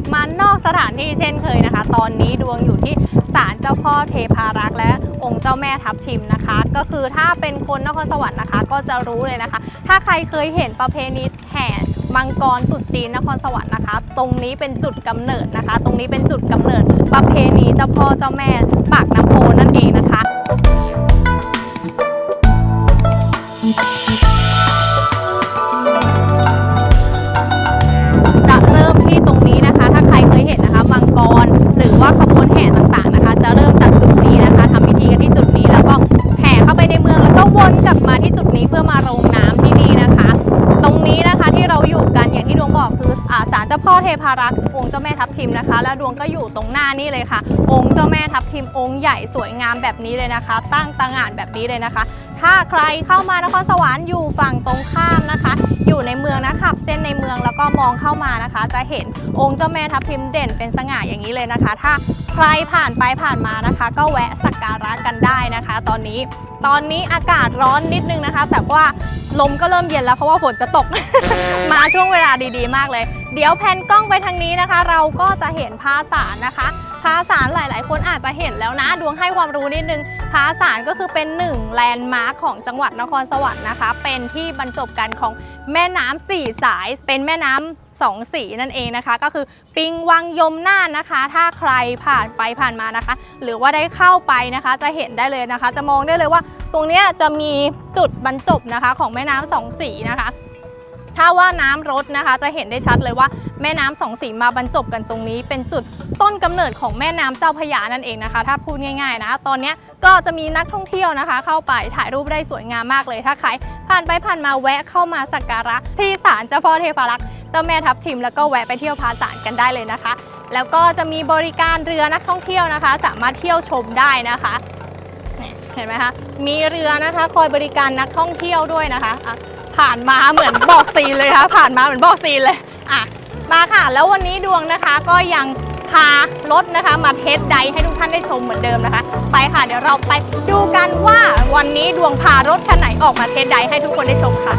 อกมานอกสถานที่เช่นเคยนะคะ ตอนนี้ดวงอยู่ที่ศาลเจ้าพ่อเทพารักษ์และองค์เจ้าแม่ทับทิมนะคะ ก็คือถ้าเป็นคนนครสวรรค์นะคะ ก็จะรู้เลยนะคะ ถ้าใครเคยเห็นประเพณีแห่มังกรตรุษจีนนครสวรรค์นะคะ ตรงนี้เป็นจุดกำเนิดนะคะ ตรงนี้เป็นจุดกำเนิดประเพณีเจ้าพ่อเจ้าแม่ปากน้ำโพนั่นเองนะคะ อมาลงน้ำที่นี่นะคะ ตรงนี้นะคะที่เราอยู่กันอย่างที่ดวงบอกคืออาศาลเจ้าพ่อเทพารักษ์องค์เจ้าแม่ทับทิมนะคะ แล้วดวงก็อยู่ตรงหน้านี่เลยค่ะ องค์เจ้าแม่ทับทิมองค์ใหญ่สวยงามแบบนี้เลยนะคะ ตั้งตางานแบบนี้เลยนะคะ ถ้าใครเข้ามานครสวรรค์อยู่ฝั่งตรงข้ามนะคะ อยู่ในเมืองนะขับ เส้นในเมืองแล้วก็มองเข้ามานะคะ จะเห็นองค์เจ้าแม่ทับทิมเด่นเป็นสง่าอย่างนี้เลยนะคะ ถ้าใครผ่านไปผ่านมานะคะ ก็แวะสักการะกันได้นะคะ ตอนนี้ตอนนี้อากาศร้อนนิดนึงนะคะ แต่ว่าลมก็เริ่มเย็นแล้วเพราะว่าฝนจะตก มาช่วงเวลาดีๆ มากเลย เดี๋ยวแพนกล้องไปทางนี้นะคะ เราก็จะเห็นพาสารนะคะพาสารหลายๆ คนอาจจะเห็นแล้วนะ ดวงให้ความรู้นิดนึงพาสารก็คือเป็นหนึ่งแลนด์มาร์คของจังหวัดนครสวรรค์นะคะ เป็นที่บรรจบกันของแม่น้ำสี่สาย เป็นแม่น้ำสองสีนั่นเองนะคะ ก็คือปิงวังยมน่านนะคะ ถ้าใครผ่านไปผ่านมานะคะ หรือว่าได้เข้าไปนะคะ จะเห็นได้เลยนะคะ จะมองได้เลยว่า ตรงนี้จะมีจุดบรรจบนะคะของแม่น้ำสองสีนะคะ ถ้าว่าน้ำรดนะคะจะเห็นได้ชัดเลยว่าแม่น้ำสองสีมาบรรจบกันตรงนี้ เป็นจุดต้นกำเนิดของแม่น้ำเจ้าพยานั่นเองนะคะ ถ้าพูดง่ายๆนะตอนนี้ก็จะมีนักท่องเที่ยวนะคะ เข้าไปถ่ายรูปได้สวยงามมากเลยถ้าใครผ่านไปผ่านมาแวะเข้ามาสักการะที่ศาลเจ้าพ่อเทพารักษ์เจ้าแม่ทับทิมแล้วก็แวะไปเที่ยวพาศาลกันได้เลยนะคะ แล้วก็จะมีบริการเรือนักท่องเที่ยวนะคะ สามารถเที่ยวชมได้นะคะ เห็นไหมคะมีเรือนะคะ คอยบริการนักท่องเที่ยวด้วยนะคะะ ผ่านมาเหมือนบอกซีนเลยค่ะผ่านมาเหมือนบอกซีนเลยอะมาค่ะ แล้ววันนี้ดวงนะคะก็ยังพารถนะคะ มาเทสไดให้ทุกท่านได้ชมเหมือนเดิมนะคะ ไปค่ะเดี๋ยวเราไปดูกันว่าวันนี้ดวงพารถคันไหนออกมาเทสไดให้ทุกคนได้ชมค่ะ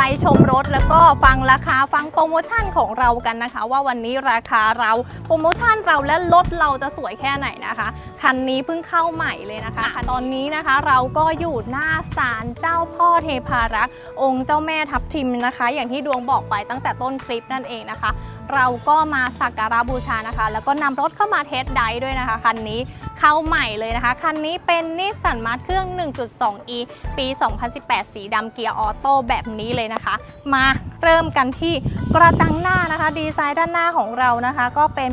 ไปชมรถแล้วก็ฟังราคาฟังโปรโมชั่นของเรากันนะคะ ว่าวันนี้ราคาเราโปรโมชั่นเราและรถเราจะสวยแค่ไหนนะคะคันนี้เพิ่งเข้าใหม่เลยนะคะ ตอนนี้นะคะเราก็อยู่หน้าศาลเจ้าพ่อเทพารักษ์องค์เจ้าแม่ทับทิมนะคะ อย่างที่ดวงบอกไปตั้งแต่ต้นคลิปนั่นเองนะคะ เราก็มาสักการะบูชานะคะ แล้วก็นำรถเข้ามาเทสได์ด้วยนะคะคันนี้เข้าใหม่เลยนะคะ คันนี้เป็นนิสสันมาร์เครื่อง 1.2e ปี 2018 สีดำเกียร์ออโต้แบบนี้เลยนะคะ มาเริ่มกันที่กระจังหน้านะคะ ดีไซน์ด้านหน้าของเรานะคะ ก็เป็น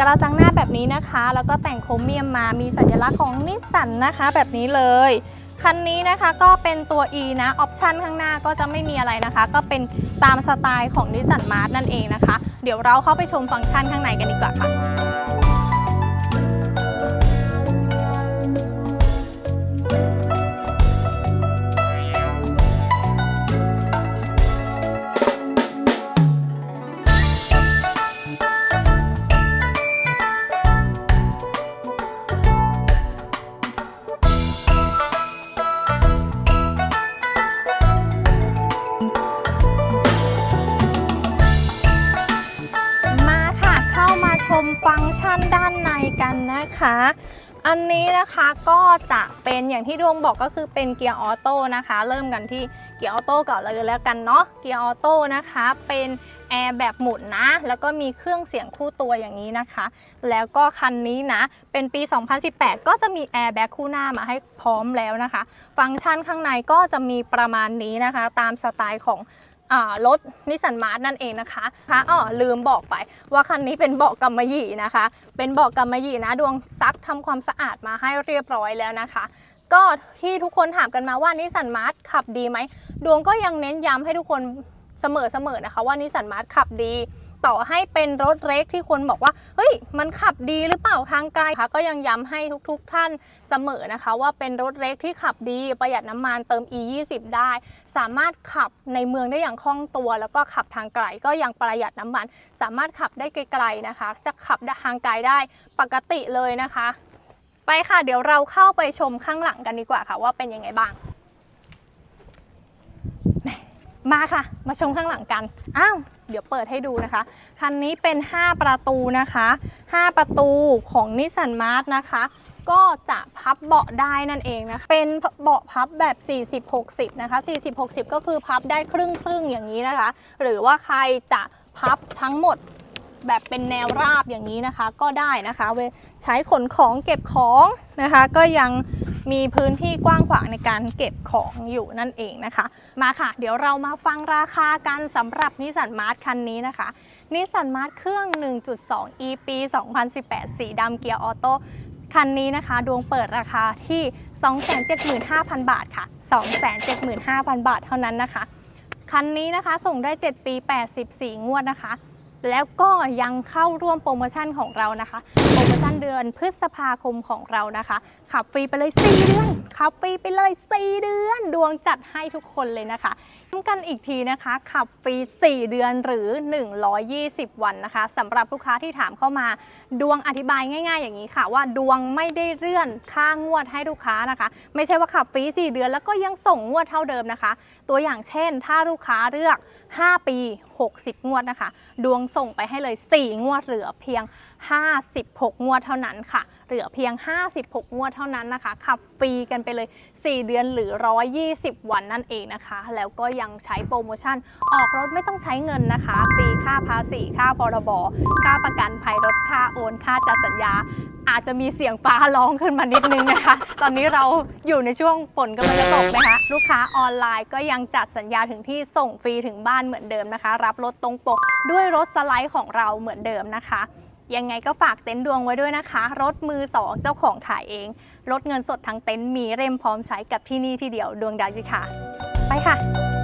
กระจังหน้าแบบนี้นะคะ แล้วก็แต่งโครเมียมมามีสัญลักษณ์ของนิสสันนะคะ แบบนี้เลย คันนี้นะคะก็เป็นตัว E นะออปชันข้างหน้าก็จะไม่มีอะไรนะคะ ก็เป็นตามสไตล์ของนิสสันมาร์นั่นเองนะคะ เดี๋ยวเราเข้าไปชมฟังก์ชันข้างในกันดีกว่าค่ะ กันนะคะ อันนี้นะคะก็จะเป็นอย่างที่ดวงบอกก็คือเป็นเกียร์ออโต้นะคะ เริ่มกันที่เกียร์ออโต้ก่อนเลยแล้วกันเนาะ เกียร์ออโต้นะคะ เป็นแอร์แบบหมุนนะ แล้วก็มีเครื่องเสียงคู่ตัวอย่างนี้นะคะ แล้วก็คันนี้นะ เป็นปี 2018 ก็จะมีแอร์แบ็คคู่หน้ามาให้พร้อมแล้วนะคะ ฟังก์ชันข้างในก็จะมีประมาณนี้นะคะ ตามสไตล์ของ รถนิสสันมาร์ทนั่นเองนะคะคะอ๋อลืมบอกไปว่าคันนี้เป็นเบาะกำมะหยี่นะคะ เป็นเบาะกำมะหยี่นะดวงซักทำความสะอาดมาให้เรียบร้อยแล้วนะคะ ก็ที่ทุกคนถามกันมาว่านิสสันมาร์ทขับดีไหม ดวงก็ยังเน้นย้ำให้ทุกคนเสมอๆนะคะ ว่านิสสันมาร์ทขับดี ต่อให้เป็นรถเล็กที่คนบอกว่า เฮ้ย มันขับดีหรือเปล่าทางไกลคะก็ยังย้ำให้ทุกๆท่านเสมอนะคะ ว่าเป็นรถเล็กที่ขับดีประหยัดน้ำมันเติม e 2 0ได้ สามารถขับในเมืองได้อย่างคล่องตัว แล้วก็ขับทางไกลก็ยังประหยัดน้ำมัน สามารถขับได้ไกลๆนะคะ จะขับทางไกลได้ปกติเลยนะคะ ไปค่ะเดี๋ยวเราเข้าไปชมข้างหลังกันดีกว่าค่ะว่าเป็นยังไงบ้าง มาค่ะ มาชมข้างหลังกัน อ้าว เดี๋ยวเปิดให้ดูนะคะ คันนี้เป็น 5 ประตูนะคะ 5 ประตูของนิสสันมาร์ t นะคะ ก็จะพับเบาะได้นั่นเองนะคะ เป็นเบาะพับแบบ 40-60 นะคะ 40-60 ก็คือพับได้ครึ่งครึ่งอย่างนี้นะคะ หรือว่าใครจะพับทั้งหมดแบบเป็นแนวราบอย่างนี้นะคะ ก็ได้นะคะเวใช้ขนของเก็บของนะคะ ก็ยัง มีพื้นที่กว้างขวางในการเก็บของอยู่นั่นเองนะคะ มาค่ะ เดี๋ยวเรามาฟังราคากันสำหรับนิสสันมาร์ t คันนี้นะคะนิสสันมาร์ t เครื่อง 1.2 e ปี 2018 สีดำเกียร์ออโต้คันนี้นะคะ ดวงเปิดราคาที่ 275,000 บาทค่ะ 275,000 บาทเท่านั้นนะคะ คันนี้นะคะส่งได้ 7 ปี 84 งวดนะคะ แล้วก็ยังเข้าร่วมโปรโมชั่นของเรานะคะ โปรโมชั่นเดือนพฤษภาคมของเรานะคะ ขับฟรีไปเลย 4 เดือน ขับฟรีไปเลย 4 เดือน ดวงจัดให้ทุกคนเลยนะคะย้ำกันอีกทีนะคะขับฟรี 4 เดือนหรือ 120 วันนะคะสำหรับลูกค้าที่ถามเข้ามา ดวงอธิบายง่าย ๆ อย่างนี้ค่ะ ว่าดวงไม่ได้เลื่อนค่างวดให้ลูกค้านะคะ ไม่ใช่ว่าขับฟรี 4 เดือนแล้วก็ยังส่งงวดเท่าเดิมนะคะ ตัวอย่างเช่น ถ้าลูกค้าเลือก 5 ปี 60 งวดนะคะ ดวงส่งไปให้เลย 4 งวดเหลือเพียง 56 งวดเท่านั้นค่ะ เหลือเพียง 56 งวดเท่านั้นนะคะ ขับฟรีกันไปเลย 4 เดือนหรือ 120 วันนั่นเองนะคะ แล้วก็ยังใช้โปรโมชั่น ออกรถไม่ต้องใช้เงินนะคะ ฟรีค่าภาษี ค่าพรบ ค่าประกันภัยรถ ค่าโอน ค่าจัดสัญญา อาจจะมีเสียงฟ้าร้องขึ้นมานิดนึงนะคะ ตอนนี้เราอยู่ในช่วงฝนกำลังจะตกนะคะ ลูกค้าออนไลน์ก็ยังจัดสัญญาถึงที่ส่งฟรีถึงบ้านเหมือนเดิมนะคะ รับรถตรงปกด้วยรถสไลด์ของเราเหมือนเดิมนะคะ ยังไงก็ฝากเต็นท์ดวงไว้ด้วยนะคะ รถมือสองเจ้าของขายเอง รถเงินสดทั้งเต็นท์มีเร่มพร้อมใช้กับที่นี่ที่เดียวดวงดาวจิค่ะ ไปค่ะ